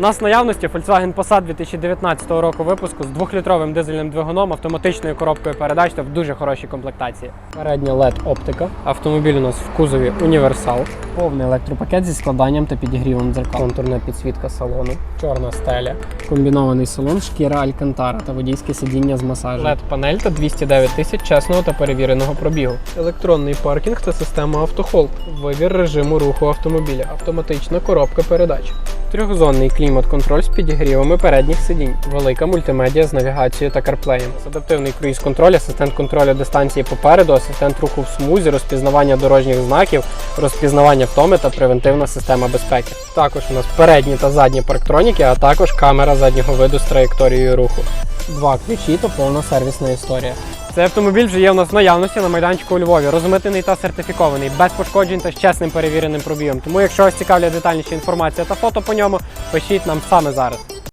У нас в наявності Volkswagen Passat 2019 року випуску з 2-літровим дизельним двигуном, автоматичною коробкою передач та в дуже хорошій комплектації. Передня LED оптика. Автомобіль у нас в кузові універсал. Повний електропакет зі складанням та підігрівом дзеркал. Контурна підсвітка салону, чорна стеля. Комбінований салон, шкіра Алькантара та водійське сидіння з масажем. LED панель та 209 тисяч чесного та перевіреного пробігу. Електронний паркінг та система автохолд. Вибір режиму руху автомобіля. Автоматична коробка передач. Трьохзонний клімат-контроль з підігрівами передніх сидінь, велика мультимедіа з навігацією та карплеєм, адаптивний круїз-контроль, асистент контролю дистанції попереду, асистент руху в смузі, розпізнавання дорожніх знаків, розпізнавання втоми та превентивна система безпеки. Також у нас передні та задні парктроніки, а також камера заднього виду з траєкторією руху. Два ключі та повна сервісна історія. Цей автомобіль вже є у нас в наявності на майданчику у Львові, розмитений та сертифікований, без пошкоджень та з чесним перевіреним пробігом. Тому, якщо вас цікавлять детальніша інформація та фото по ньому, пишіть нам саме зараз.